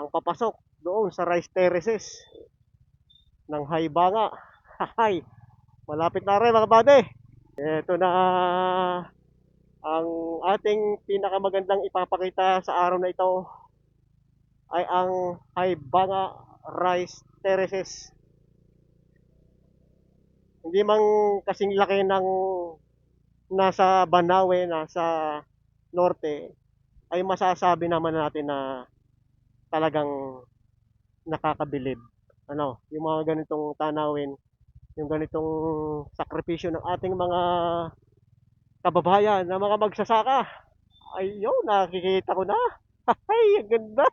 ang papasok doon sa rice terraces ng Haibanga. Hay, malapit na rin mga bade. Ito na ang ating pinakamagandang ipapakita sa araw na ito ay ang Haibanga Rice Terraces. Hindi man kasing laki ng nasa Banawe, nasa norte, ay masasabi naman natin na talagang nakakabilib. Ano, yung mga ganitong tanawin, yung ganitong sakripisyo ng ating mga kababayan na mga magsasaka. Ayun, nakikita ko na. Ay, ang ganda.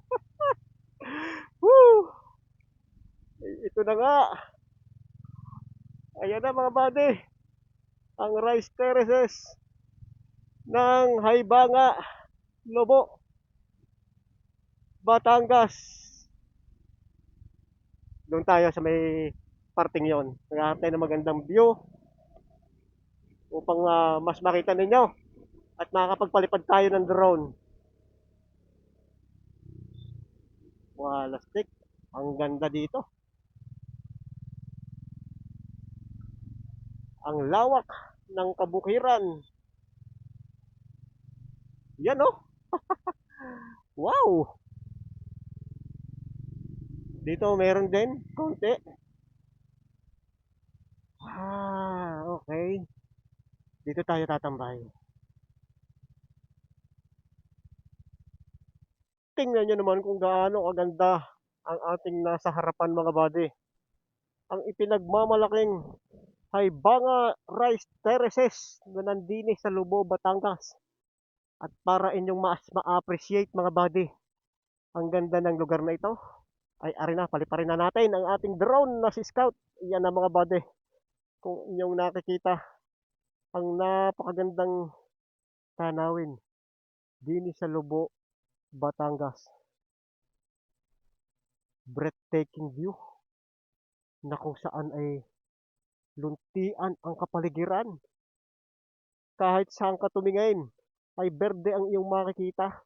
Woo! Ay, Ito na nga. Ayan na mga buddy. Ang rice terraces ng Haibanga, Lobo, Batangas. Doon tayo sa may parting yon. Naghahanap tayo ng magandang view upang ah, mas makita ninyo at makakapagpalipad tayo ng drone. Wala stick. Ang ganda dito. Ang lawak ng kabukiran. Yan oh. wow. Dito meron din konti. Ah, okay. Dito tayo tatambay. Tingnan nyo naman kung gaano kaganda ang ating nasa harapan mga buddy. Ang ipinagmamalaking Haibanga Rice Terraces na nandini sa Lubo, Batangas. At para inyong mas ma-appreciate mga buddy, ang ganda ng lugar na ito, ay ari na, paliparin na natin ang ating drone na si Scout. Yan na mga buddy. Kung inyong nakikita, ang napakagandang tanawin dini sa Lubo, Batangas. Breathtaking view na kung saan ay luntian ang kapaligiran. Kahit saan ka tumingin, ay berde ang iyong makikita.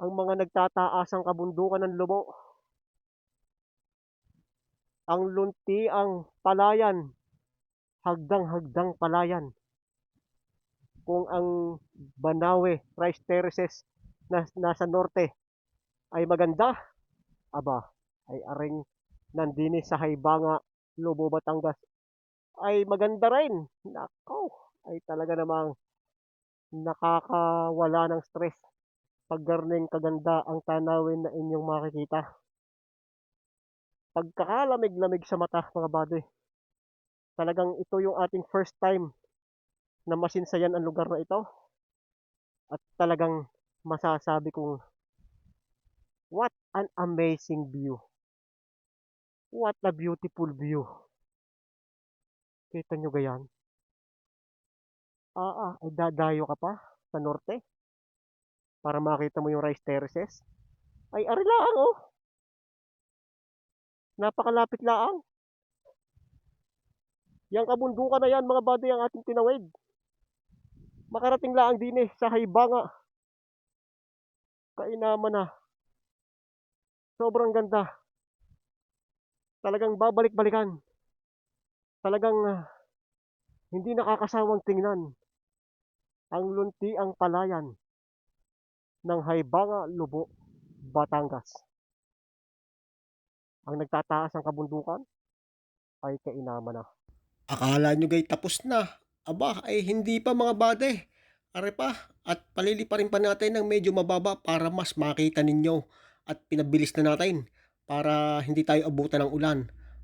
Ang mga nagtataasang kabundukan ng lubo. Ang luntiang palayan, hagdang-hagdang palayan. Kung ang Banawe Rice Terraces na nasa norte ay maganda, aba, ay aring nandini sa Haibanga, Lobo, Batangas ay maganda rin. Nako, ay talaga namang nakakawala ng stress pag garning kaganda ang tanawin na inyong makikita. Pagkakalamig-lamig sa mata mga buddy. Talagang ito yung ating first time na masinsayan ang lugar na ito. At talagang masasabi kong what an amazing view. What a beautiful view. Kita nyo gayan? Ah, ah, ay dadayo ka pa sa norte para makita mo yung rice terraces. Ay, ari lang oh. Napakalapit lang. Yang kabundukan na yan mga buddy ang ating tinawid. Makarating lang din eh sa Haibanga. Kainaman na. Sobrang ganda. Talagang babalik-balikan. Talagang ah, hindi nakakasawang tingnan ang lunti ang palayan ng Haibanga, Lubo, Batangas. Ang nagtataas ng kabundukan ay kainaman na. Akala nyo gay tapos na. Aba, ay hindi pa mga bade. Are pa, at palili pa natin ng medyo mababa para mas makita ninyo. At pinabilis na natin para hindi tayo abutan ng ulan.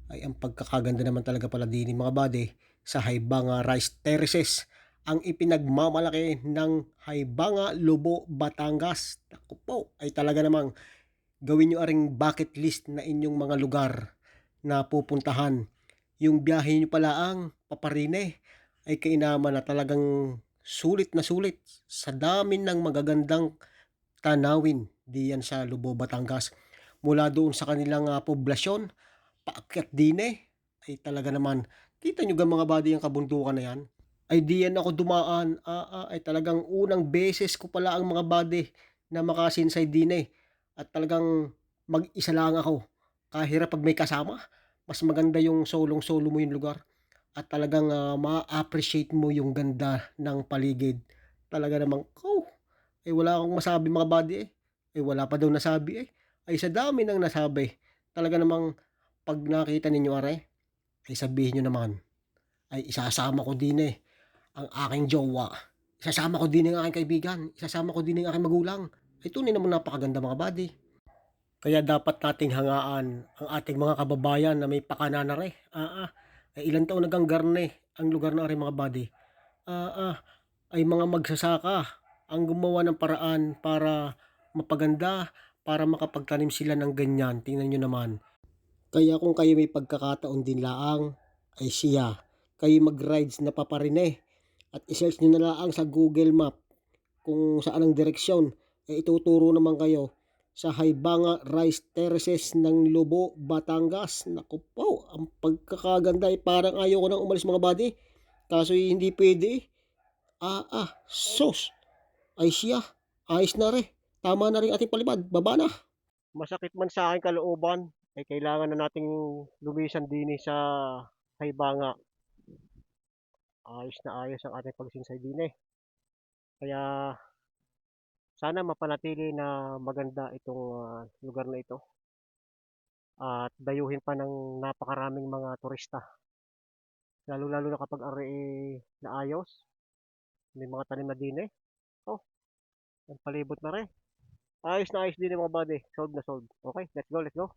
Ay ang pagkakaganda naman talaga pala din mga bade sa Haibanga Rice Terraces. Ang ipinagmamalaki ng Haibanga Lubo Batangas. Naku po, ay talaga namang gawin nyo aring bucket list na inyong mga lugar na pupuntahan yung biyahe nyo pala ang paparine ay kainaman na talagang sulit na sulit sa dami ng magagandang tanawin diyan sa Lubo, Batangas. Mula doon sa kanilang ah, poblasyon, paakyat din eh, ay talaga naman, kita nyo ga mga body ang kabundukan na yan? Ay diyan ako dumaan, ah, ah, ay talagang unang beses ko pala ang mga body na makasinsay din eh. At talagang mag-isa lang ako. Kahirap pag may kasama, mas maganda yung solong-solo mo yung lugar at talagang ah, ma-appreciate mo yung ganda ng paligid. Talaga namang, oh, eh wala akong masabi mga buddy eh. Eh wala pa daw nasabi eh. Ay sa dami ng nasabi. Talaga namang pag nakita ninyo are, ay sabihin nyo naman, ay isasama ko din eh ang aking jowa. Isasama ko din ang aking kaibigan. Isasama ko din ang aking magulang. Ay tunay naman napakaganda mga buddy. Kaya dapat nating hangaan ang ating mga kababayan na may pakananare. Ah, ah, ay ilan taon naganggarne ang lugar na rin mga buddy. Ah, ah, ay mga magsasaka ang gumawa ng paraan para mapaganda, para makapagtanim sila ng ganyan. Tingnan nyo naman. Kaya kung kayo may pagkakataon din laang, ay siya. Kayo mag-rides na paparine. At isearch nyo na laang sa Google Map kung saan ang direksyon. Eh, ituturo naman kayo sa Haibanga Rice Terraces ng Lobo, Batangas. Naku po, ang pagkakaganda ay parang ayaw ko nang umalis mga buddy. Kaso eh, hindi pwede. Ah, ah, sos. Ay siya, ayos na rin. Tama na rin ating palibad. Baba na. Masakit man sa aking kalooban, ay kailangan na nating lumisan din sa Haibanga. Ayos na ayos ang ating pagsinsay din eh. Kaya sana mapanatili na maganda itong ah, lugar na ito. At dayuhin pa ng napakaraming mga turista. Lalo-lalo na kapag ari naayos. May mga tanim na din eh. Oh, ang palibot na rin. Ayos na ayos din eh, mga buddy. Solve na solve. Okay, let's go, let's go.